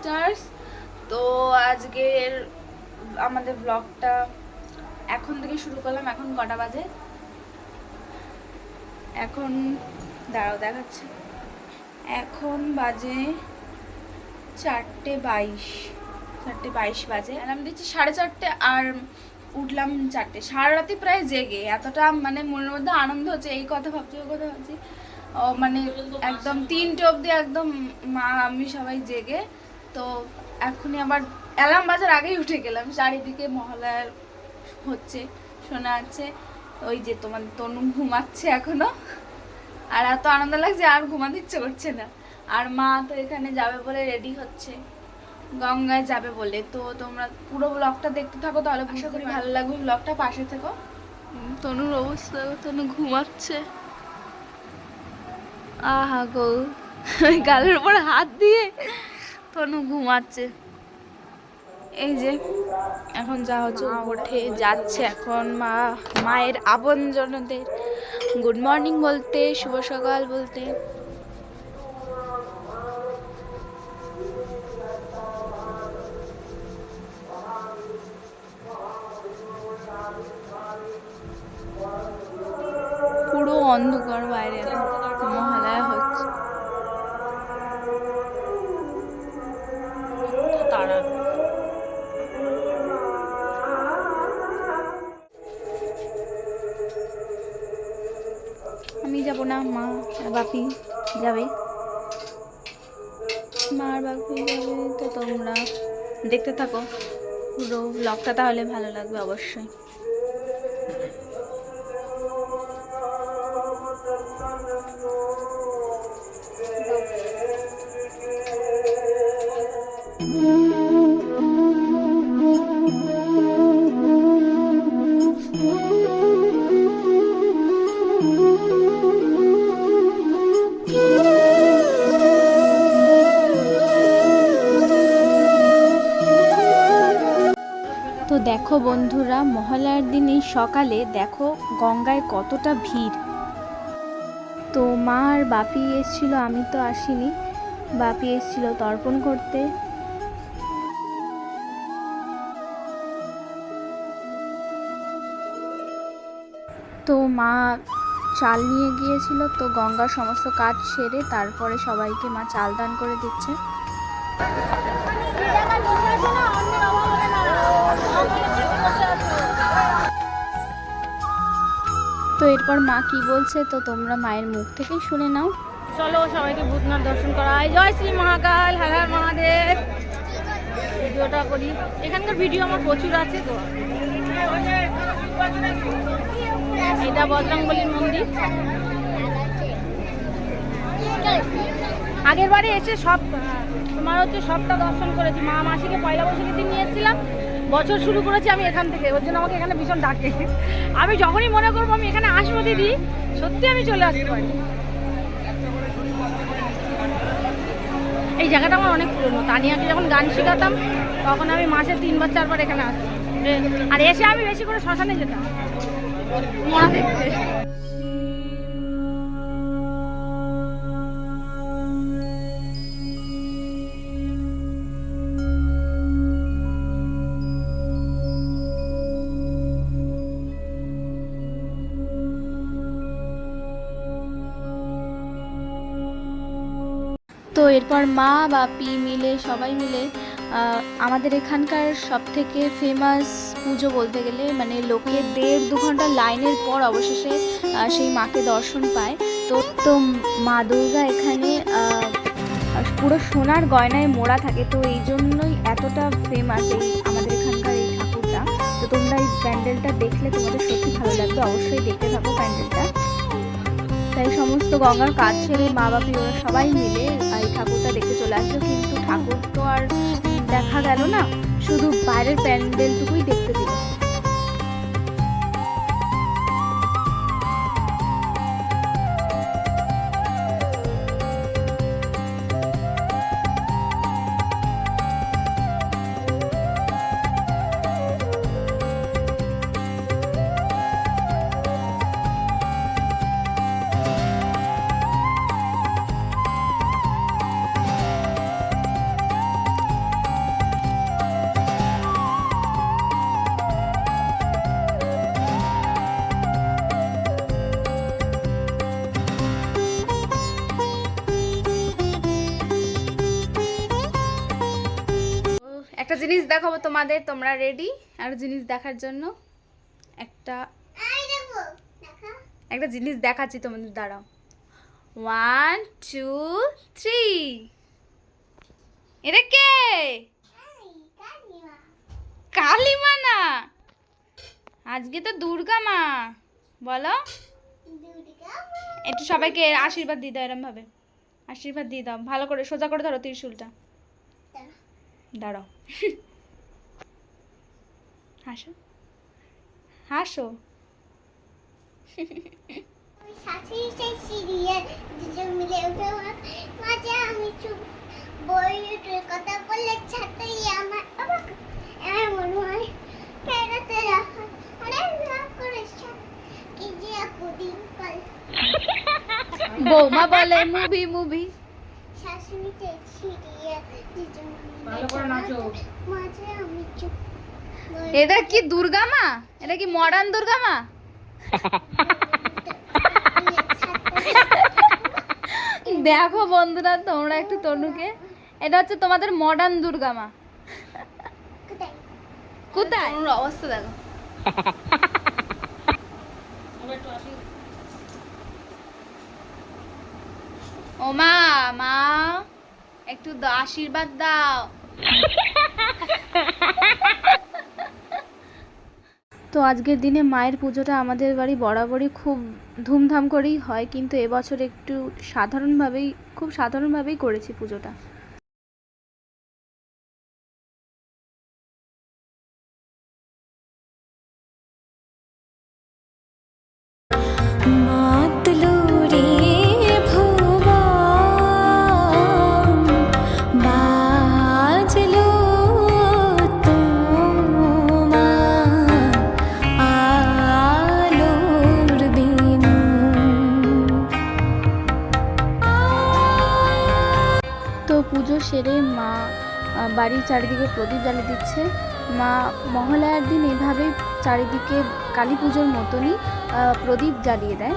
Sisters তো আজকের আমাদের ব্লগটা এখন থেকে শুরু করলাম। এখন কটা বাজে? এখন, দাঁড়াও, দেখাচ্ছি। এখন বাজে চারটে বাইশ। চারটে বাইশ বাজে। আর আমি দিচ্ছি সাড়ে চারটে আর উঠলাম চারটে। সারা রাতে প্রায় জেগে। এতটা মানে মনের মধ্যে আনন্দ হচ্ছে। এই কথা ভাবছি, ওই কথা ভাবছি। মানে একদম তিনটে অবধি একদম মা, আমি সবাই জেগে তো এখনই আবার অ্যালার্ম বাজার আগেই উঠে গেলাম। চারিদিকে মহলার হচ্ছে শোনা যাচ্ছে ওই যে তোমার তনু ঘুমাচ্ছে এখনও। আর এত আনন্দ লাগছে আর ঘুমাতে ইচ্ছে করছে না। আর মা তো এখানে যাবে বলে রেডি হচ্ছে। গঙ্গায় যাবে বলে। তো তোমরা পুরো ব্লগটা দেখতে থাকো তাহলে আশা করি ভালো লাগবে ব্লগটা পাশে থেকো। তনুর অবস্থা তনু ঘুমাচ্ছে। আহা গো গালের উপর হাত দিয়ে। তনু ঘুমাচ্ছে। এই যে, এখন যা হচ্ছে ওঠে যাচ্ছে এখন মা, মায়ের আপনজনদের গুড মর্নিং বলতে, শুভ সকাল বলতে। পুরো অন্ধকার বাইরে এখন। বাপি যাবে? মার বাপি যাবে তো তোমরা। দেখতে থাকো। পুরো ব্লগটা তাহলে ভালো লাগবে অবশ্যই। তো মহালয়ার দিন এই সকালে দেখো গঙ্গায় কতটা ভিড়। তো মা আর বাপি এসেছিল, আমি তো আসিনি। বাপি এসেছিল তর্পণ করতে। তো মা চাল নিয়ে গিয়েছিল, তো গঙ্গার সমস্ত কাজ সেরে তারপরে সবাইকে মা চাল দান করে দিচ্ছে। তো এরপর মা কি বলছে তো তোমরা মায়ের মুখ থেকেই শুনে নাও। চলো সবাইকে ভূতনাথ দর্শন করাই জয় শ্রী মহাকাল, হর হর মহাদেব। ভিডিওটা করি। এখানকার ভিডিও আমার প্রচুর আছে তো। এটা বজরংবলীর মন্দির। আগের বারে এসে সব তোমার হচ্ছে সবটা দর্শন করেছি। মা মাসিকে পয়লা বৈশাখের দিন নিয়ে এসেছিলাম। বছর শুরু করেছি আমি এখান থেকে, ওর জন্য আমাকে এখানে ভীষণ ডাকে। আমি যখনই মনে করব আমি এখানে আসব দিদি, সত্যি আমি চলে আসতে পারি। এই জায়গাটা আমার অনেক পুরনো, তানিয়াকে যখন গান শেখাতাম, তখন আমি মাসে তিনবার, চারবার এখানে আসতাম। আর এসে আমি বেশি করে শ্মশানে যেতাম। মরা দেখতে। এরপর মা বাপি মিলে, সবাই মিলে আমাদের এখানকার সব থেকে ফেমাস পুজো বলতে গেলে মানে লোকে দেড় দু ঘণ্টা লাইনের পর অবশেষে সেই মাকে দর্শন পায়। তো তো মা দুর্গা এখানে পুরো সোনার গয়নায় মোড়া থাকে। তো এই জন্যই এতটা ফেমাস এই আমাদের এখানকার এই ঠাকুরটা। তো তোমরা এই প্যান্ডেলটা দেখলে তোমাদের সত্যি ভালো লাগবে। অবশ্যই দেখতে থাকো প্যান্ডেলটা। তাই সমস্ত গঙ্গার কাজ ছেড়ে মা বাপি ওরা সবাই মিলে এই ঠাকুরটা দেখতে চলে আসলো। কিন্তু ঠাকুর তো আর দেখা গেল না, শুধু বাইরের প্যান্ডেলটুকুই দেখতে দিল দেখাবো তোমাদের তোমরা রেডি আর জিনিস দেখার জন্য। একটা একটা জিনিস দেখাচ্ছি তোমাদের দাঁড়াও। ওয়ান টু থ্রি এটা কে? কালিমা। না আজকে তো দুর্গা মা। বলো। একটু সবাইকে আশীর্বাদ দিয়ে দাও এরম ভাবে আশীর্বাদ দিয়ে দাও। ভালো করে সোজা করে ধরো ত্রিশুলটা। দাঁড়াও। হাসো। হাসো। কথা বললে আমার আমার মনে হয় ফেরাতে রাখা বৌমা বলে মুভি মুভি। শাশুড়িতে সিরিয়াল ভালো করে নাচো। এটা কি দুর্গা মা? এটা কি মডার্ন দুর্গা মা? দেখো বন্ধুরা তোমরা একটু তনুকে। এটা হচ্ছে তোমাদের মডার্ন দুর্গা মা। কোথায়? কোথায় তনুর অবস্থা দেখো। ও মা মা। একটু আশীর্বাদ দাও। তো আজকের দিনে মায়ের পুজোটা আমাদের বাড়ি বরাবরই খুব ধুমধাম করেই হয়, কিন্তু এবছর একটু সাধারণভাবেই খুব সাধারণভাবেই করেছি পুজোটা। সেরে মা বাড়ির চারিদিকে প্রদীপ জ্বালিয়ে দিচ্ছে। মা, মহালয়ার দিন এভাবে চারিদিকে কালী পুজোর মতনই প্রদীপ জ্বালিয়ে দেয়।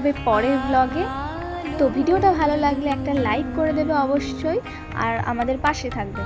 হবে পরের ব্লগে তো ভিডিওটা ভালো লাগলে একটা লাইক করে দেবে অবশ্যই, আর আমাদের পাশে থাকবে।